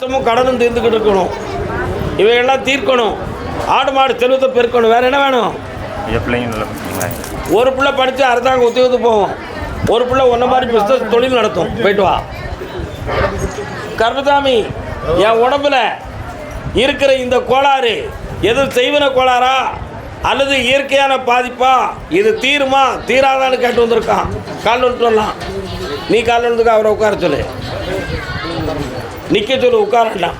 கஷ்டமும் கடனும் தீர்ந்துக்கிட்டு இருக்கணும் இவையெல்லாம் தீர்க்கணும். ஆடு மாடு செல்வத்தை பெருக்கணும். வேற என்ன வேணும்? ஒரு பிள்ளை படித்து அரசாங்க உத்தியோகத்துக்கு போகும் ஒரு பிள்ளை ஒன்றை மாதிரி பிஸ்னஸ் தொழில் நடத்தும். போயிட்டு வா. கர்மசாமி என் உடம்புல இருக்கிற இந்த கோளாறு எது செய்வன கோளாறா? அல்லது இயற்கையான பாதிப்பா? இது தீருமா? தீராதான்னு கேட்டு வந்திருக்கான். கால் வந்துட்டு வரலாம். நீ கால் வந்துக்க அவரை உட்கார சொல்லு. நிற்க சொல்லு உட்காரலாம்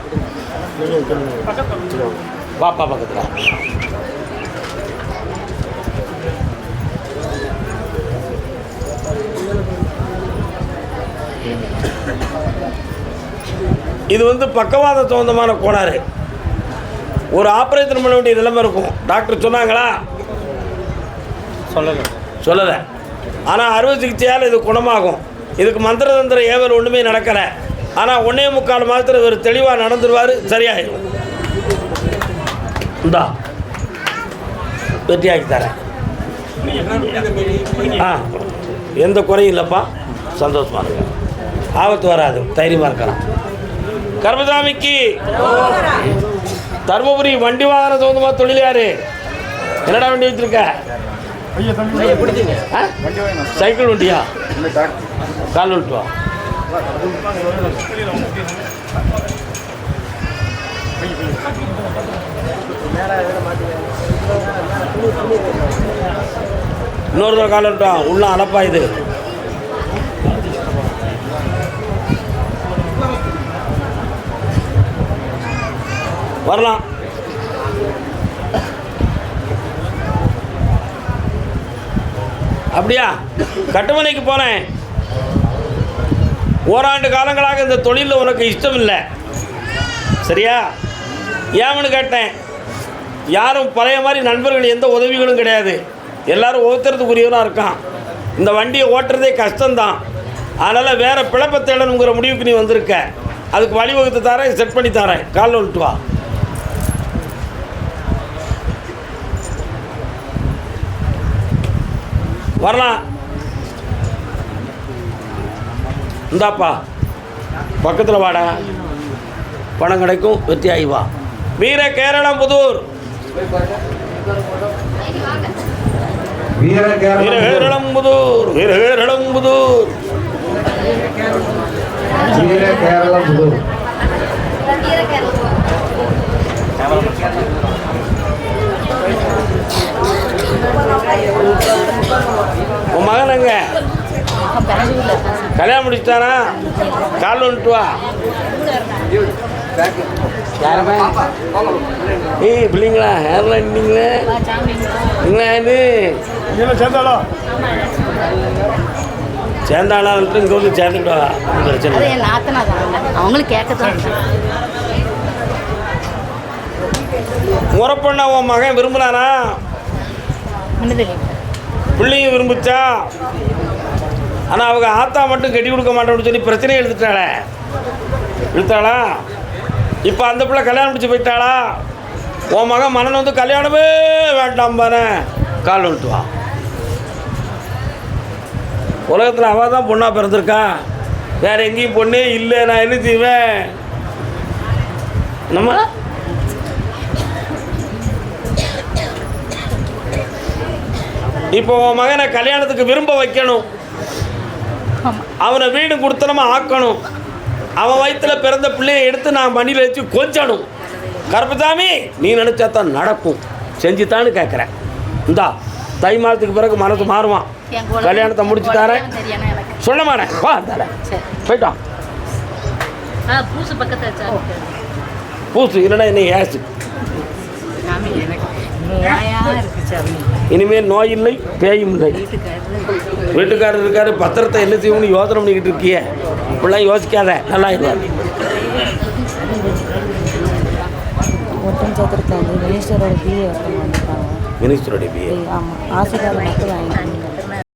பாப்பா பக்கத்தில். இது வந்து பக்கவாத சம்பந்தமான கோளாறு. ஒரு ஆப்ரேஷன் பண்ண வேண்டிய நிலைமை இருக்கும். டாக்டர் சொன்னாங்களா? சொல்லலை. சொல்லலை. ஆனால் அறுவை சிகிச்சையால் இது குணமாகும். இதுக்கு மந்திர தந்திர ஏவல் ஒன்றுமே நடக்கலை. ஆனால் ஒன்றே முக்கால் மாதத்தில் இவர் தெளிவாக நடந்துருவார் சரியாயிடும் இந்தா. வெற்றியாக்கி தரேன். ஆ எந்த குறையும் இல்லைப்பா. சந்தோஷமா இருங்க. ஆபத்து வராது தைரியமாக இருக்கலாம். கர்மசாமிக்கு தருமபுரி வண்டி வாகன சொந்தமாக தொழில் யாரு? என்னடா வண்டி வச்சிருக்க? சைக்கிள் வண்டியா? கால் விட்டு வா இன்னொரு தடவை கால் உள்ள அலப்பா இது. வரலாம். அப்படியா? கட்டுமனைக்கு போனேன் ஓராண்டு காலங்களாக இந்த தொழிலில் உனக்கு இஷ்டம் இல்லை சரியா ஏன்னு கேட்டேன்? யாரும் பழைய மாதிரி நண்பர்கள் எந்த உதவிகளும் கிடையாது. எல்லாரும் ஒவ்வொருத்தரத்துக்குரியவனாக இருக்கான். இந்த வண்டியை ஓட்டுறதே கஷ்டம்தான். அதனால் வேறு பிழப்பை தேடணுங்கிற முடிவுக்கு நீ வந்திருக்க. அதுக்கு வழிவகுத்து தரேன் செட் பண்ணி தரேன். காலில் விட்டு வா. வரலாம். இந்தாப்பா பக்கத்தில் வாடா. பணம் கிடைக்கும் வெற்றியாகி வா. வீர கேரளம் புதூர். வீர கேரளம் புதூர். வீர கேரளம் புதூர். வீர கேரளம் புதூர். உன் மகன் எங்க? கல்யாணம் முடிச்சிட்டானா? கால் வந்துட்டு வா யாருமே ஏய் பிள்ளைங்களா யாரெல்லாம் இருந்தீங்களே? நீங்களா இது? சேர்ந்தாலும் இங்கே வந்து சேர்ந்துட்டு வா. பிரச்சனை அவங்களும் கேட்கத்தான் முறப்பண்ண உன் மகன் விரும்புனானா? பிள்ளையும் விரும்புச்சா? ஆனால் அவங்க ஆத்தா மட்டும் கட்டி கொடுக்க மாட்டோம்னு சொல்லி பிரச்சனையை எழுதிட்டாளே இழுத்தாளா? இப்போ அந்த பிள்ளை கல்யாணம் முடிச்சு போயிட்டாளா? உன் மகன் மனன் வந்து கல்யாணமே வேண்டாம் பாரு. கால் விட்டு உலகத்தில் அவள் தான் பொண்ணாக பிறந்திருக்கா. வேறு எங்கேயும் பொண்ணே இல்லை நான் என்ன செய்வேன்? நம்ம இப்போ உன் மகனை கல்யாணத்துக்கு விரும்ப வைக்கணும். அவனை வீடு கொடுத்தனமா ஆக்கணும். அவன் வயித்துல பிறந்த பிள்ளையை எடுத்து நான் மணியில் வச்சு கொஞ்சணும். கருப்பசாமி நீ நினச்சா தான் நடக்கும். செஞ்சுத்தான்னு கேட்குறேன் இந்தா தை மாதத்துக்கு பிறகு மனசு மாறுவான் கல்யாணத்தை முடிச்சு தரேன். சொல்ல மாட்டேன். வா தர சரி. போயிட்டான். பூசு பக்கத்தில் பூசு இல்லைன்னா என்ன ஏசு? இனிமேல் நோய் இல்லை பேயும் இல்லை. வீட்டுக்காரரு இருக்காரு பத்திரத்தை என்ன செய்யணும்னு யோசனை பண்ணிக்கிட்டு இருக்கியே. இப்படிலாம் யோசிக்காத நல்லா ஒட்டம் சதுர்த்தி மினிஸ்டரோட பிஏ மினிஸ்டருடைய பிஏ ஆமாம் ஆசீர்வாதம் மட்டும் வாங்கிக்கணும்